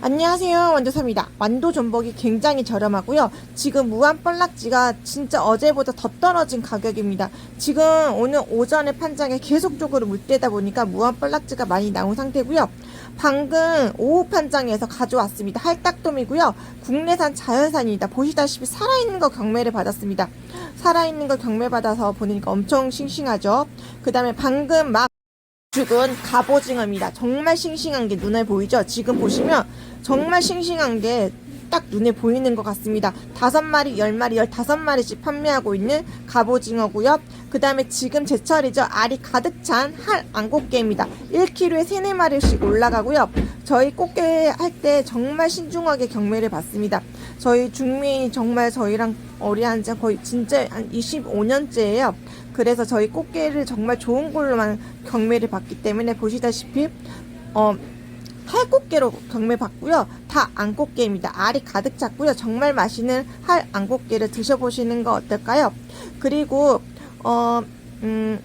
안녕하세요. 완도삼이다. 완도 전복이 굉장히 저렴하고요. 지금 무한 뻘락지가 진짜 어제보다 더 떨어진 가격입니다. 지금 오늘 오전에 판장에 계속적으로 물대다 보니까 무한 뻘락지가 많이 나온 상태고요. 방금 오후 판장에서 가져왔습니다. 할딱돔이고요. 국내산 자연산입니다. 보시다시피 살아있는 거 경매를 받았습니다. 살아있는 거 경매받아서 보니까 엄청 싱싱하죠. 그 다음에 방금 막 죽은 갑오징어입니다. 정말 싱싱한 게 눈에 보이죠? 지금 보시면 정말 싱싱한 게 딱 눈에 보이는 것 같습니다. 다섯 마리, 열 마리, 열다섯 마리씩 판매하고 있는 갑오징어고요. 그 다음에 지금 제철이죠. 알이 가득 찬 할 안꽃게입니다. 1kg에 3, 4마리씩 올라가고요. 저희 꽃게 할 때 정말 신중하게 경매를 받습니다. 저희 중매인이 정말 저희랑 어리한 지 거의 진짜 한 25년째예요. 그래서 저희 꽃게를 정말 좋은 걸로만 경매를 받기 때문에 보시다시피 어 할꽃게로 경매 받고요. 다 안꽃게입니다. 알이 가득 찼고요. 정말 맛있는 할 안꽃게를 드셔보시는 거 어떨까요? 그리고 어 음,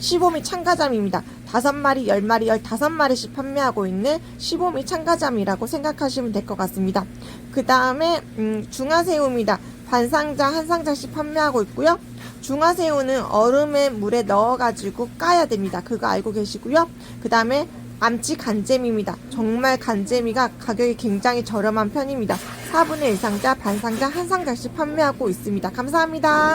시보미 참가잠입니다. 다섯 마리, 열 마리, 열다섯 마리씩 판매하고 있는 시보미 참가잠이라고 생각하시면 될 것 같습니다. 그 다음에 음, 중화새우입니다. 반 상자, 한 상자씩 판매하고 있고요. 중화새우는 얼음에 물에 넣어가지고 까야 됩니다. 그거 알고 계시고요. 그 다음에 암치 간잼입니다. 정말 간잼이가 가격이 굉장히 저렴한 편입니다. 4분의 1상자, 반상자, 한 상자씩 판매하고 있습니다. 감사합니다.